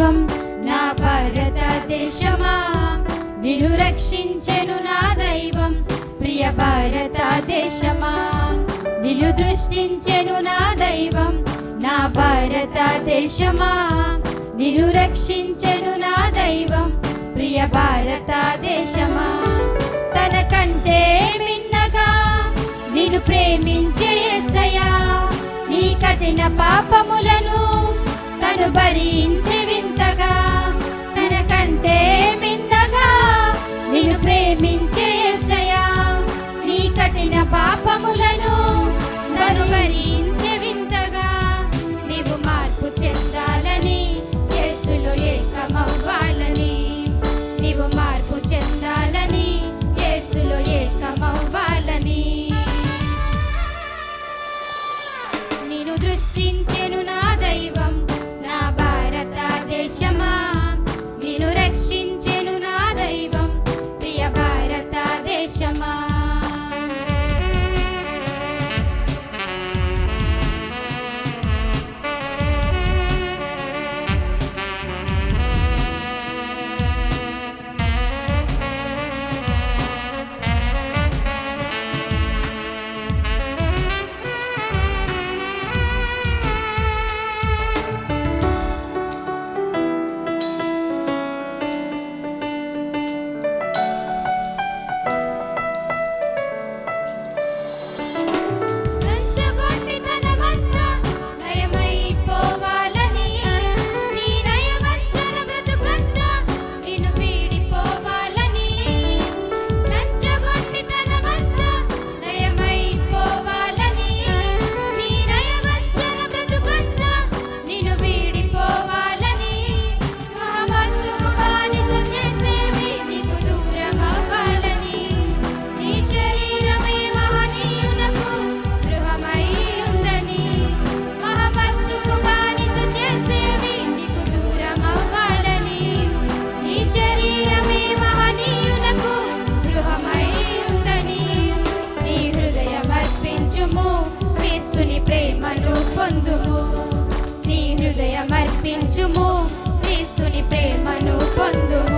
శుభం నా భారతదేశమా? నిన్ను రక్షించెను నా దైవం ప్రియ భారతదేశమా? నిన్ను దృష్టించెను నా దైవం నా భారతదేశమా? నిన్ను రక్షించెను నా దైవం ప్రియ భారతదేశమా? తన కంటే మిన్నగా నిన్ను ప్రేమించే ఎస్సయా నీ కఠిన పాపములను తను బరీ ప్రేమను పొందుము. నీ హృదయం అర్పించుము క్రీస్తుని ప్రేమను పొందుము.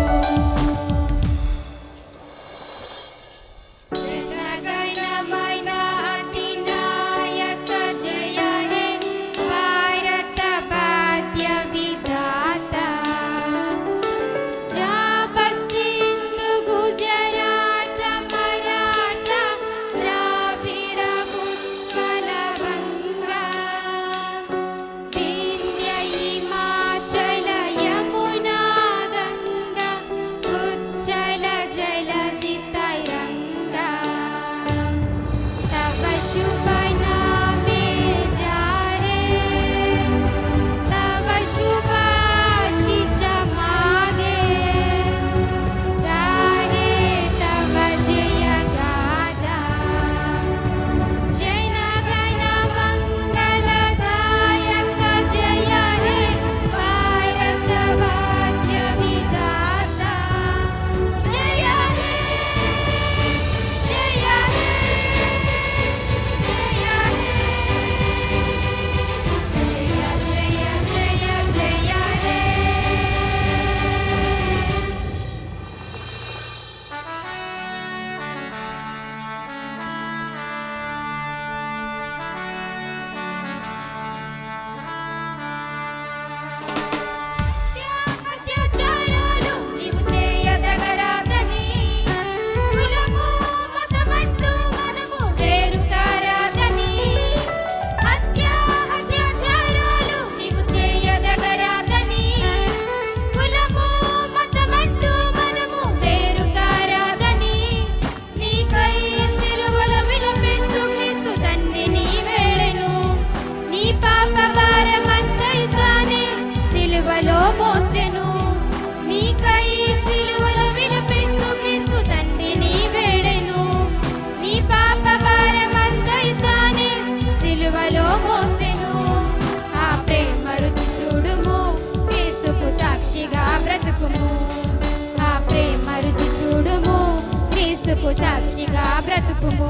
క్రీస్తుకు సాక్షిగా బ్రతుకుము